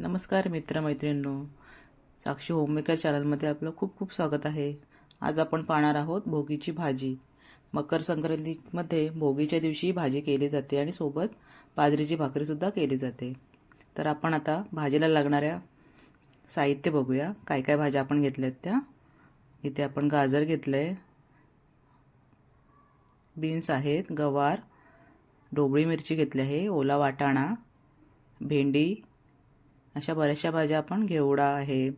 नमस्कार मित्रमैत्रिणींनो. साक्षी होममेकर चॅनलमध्ये आपलं खूप खूप स्वागत आहे. आज आपण पाहणार आहोत भोगीची भाजी. मकर संक्रांतीमध्ये भोगीच्या दिवशी भाजी केली जाते आणि सोबत बाजरीची भाकरीसुद्धा केली जाते. तर आपण आता भाजीला लागणाऱ्या साहित्य बघूया. काय काय भाज्या आपण घेतल्या आहेत त्या? इथे आपण गाजर घेतलं आहे बीन्स आहेत गवार ढोबळी मिरची घेतली आहे ओला वाटाणा भेंडी अशा बऱ्याचशा भाज्या आपण घेवडा आहे.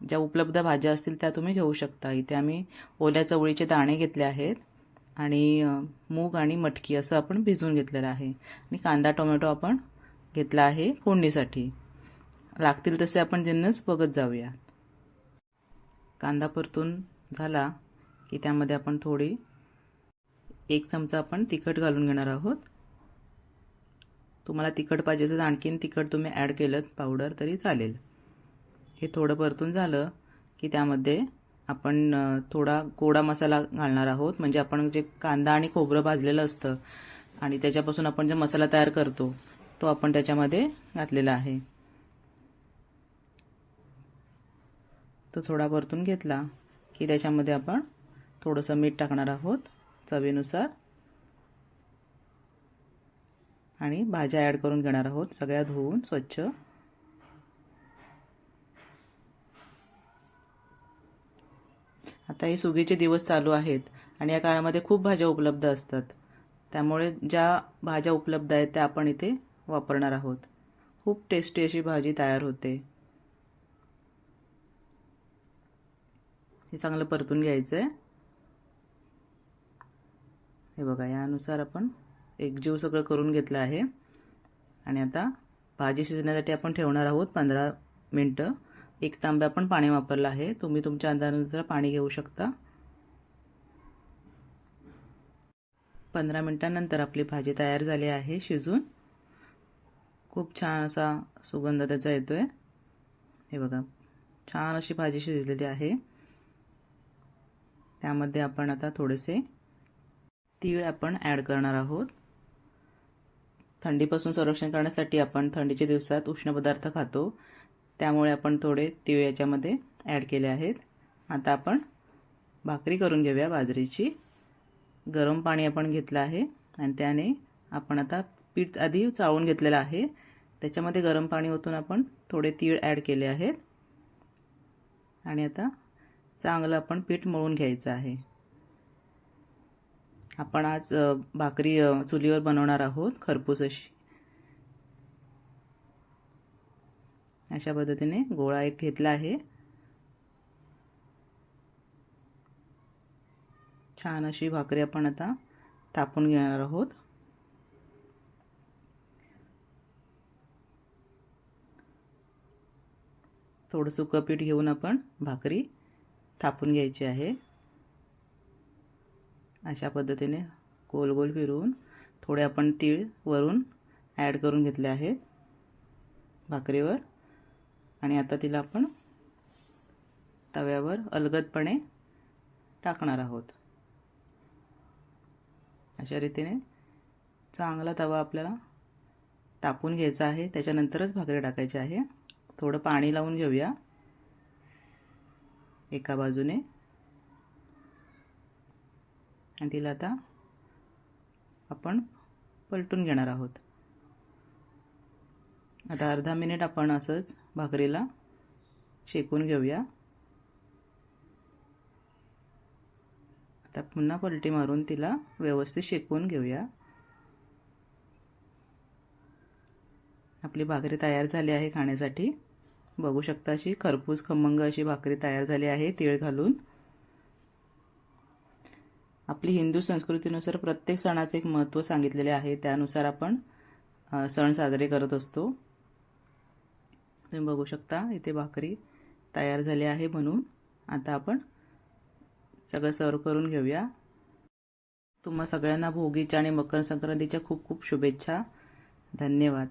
ज्या उपलब्ध भाज्या असतील त्या तुम्ही घेऊ शकता. इथे आम्ही ओल्या चवळीचे दाणे घेतले आहेत आणि मूग आणि मटकी असं आपण भिजवून घेतलेलं आहे. आणि कांदा टोमॅटो आपण घेतला आहे फोडणीसाठी. लागतील तसे आपण जिन्नस बघत जाऊया. कांदा परतून झाला की त्यामध्ये आपण थोडी एक चमचा आपण तिखट घालून घेणार आहोत. तुम्हाला तिखट पाहिजे असेल तर आणखीन तिखट तुम्ही ॲड केलं पावडर तरी चालेल. हे थोडं परतून झालं की त्यामध्ये आपण थोडा गोडा मसाला घालणार आहोत. म्हणजे आपण जे कांदा आणि खोबरं भाजलेलं असतं आणि त्याच्यापासून आपण जे मसाला तयार करतो तो आपण त्याच्यामध्ये घातलेला आहे. तो थोडा परतून घेतला की त्याच्यामध्ये आपण थोडंसं मीठ टाकणार आहोत चवीनुसार. आणि भाज्या ॲड करून घेणार आहोत. सगळ्या धुवून स्वच्छ. आता हे सुगीचे दिवस चालू आहेत आणि या काळामध्ये खूप भाज्या उपलब्ध असतात. त्यामुळे ज्या भाज्या उपलब्ध आहेत त्या आपण इथे वापरणार आहोत. खूप टेस्टी अशी भाजी तयार होते. हे चांगलं परतून घ्यायचं आहे हे बघा यानुसार आपण एकजीव सगळं करून घेतलं आहे. आणि आता भाजी शिजण्यासाठी आपण ठेवणार आहोत पंधरा मिनटं. एक तांब्या आपण पाणी वापरलं आहे. तुम्ही तुमच्या अंदाजानुसार पाणी घेऊ शकता. पंधरा मिनटानंतर आपली भाजी तयार झाली आहे शिजून. खूप छान असा सुगंध त्याचा येतोय. हे बघा छान अशी भाजी शिजलेली आहे. त्यामध्ये आपण आता थोडेसे तीळ आपण ॲड करणार आहोत. थंडीपासून संरक्षण करण्यासाठी आपण थंडीच्या दिवसात उष्ण पदार्थ खातो. त्यामुळे आपण थोडे तीळ याच्यामध्ये ॲड केले आहेत. आता आपण भाकरी करून घेऊया बाजरीची. गरम पाणी आपण घेतलं आहे आणि त्याने आपण आता पीठ आधी चाळून घेतलेलं आहे. त्याच्यामध्ये गरम पाणी ओतून आपण थोडे तीळ ॲड केले आहेत. आणि आता चांगलं आपण पीठ मळून घ्यायचं आहे. आपण आज भाकरी चुलीवर बनवणार आहोत खरपूस अशी. अशा पद्धतीने गोळा एक घेतला आहे. छान अशी भाकरी आपण आता थापून घेणार आहोत. थोडं सुकं पीठ घेऊन आपण भाकरी थापून घ्यायची आहे. अशा पद्धतीने गोल गोल फिरवून थोडे आपण तीळ वरून ॲड करून घेतले आहेत. भाकरीवर. आणि आता तिला आपण तव्यावर अलगदपणे टाकणार आहोत. अशा रीतीने चांगला तवा आपल्याला तापून घ्यायचा आहे. त्याच्यानंतरच भाकरी टाकायची आहे. थोडं पाणी लावून घेऊया. एका बाजूने. आणि तिला आता आपण पलटून घेणार आहोत. आता अर्धा मिनिट आपण असंच भाकरीला शेकून घेऊया. आता पुन्हा पलटी मारून तिला व्यवस्थित शेकून घेऊया. आपली भाकरी तयार झाली आहे खाण्यासाठी. बघू शकता अशी खरपूस खमंग अशी भाकरी तयार झाली आहे तीळ घालून. आपली हिंदू संस्कृतीनुसार प्रत्येक सणाचं एक महत्त्व सांगितलेले आहे. त्यानुसार आपण सण साजरे करत असतो. तुम्ही बघू शकता इथे भाकरी तयार झाली आहे म्हणून. आता आपण सगळं सर्व करून घेऊया. तुम्हा सगळ्यांना भोगीच्या आणि मकर संक्रांतीच्या खूप खूप शुभेच्छा. धन्यवाद.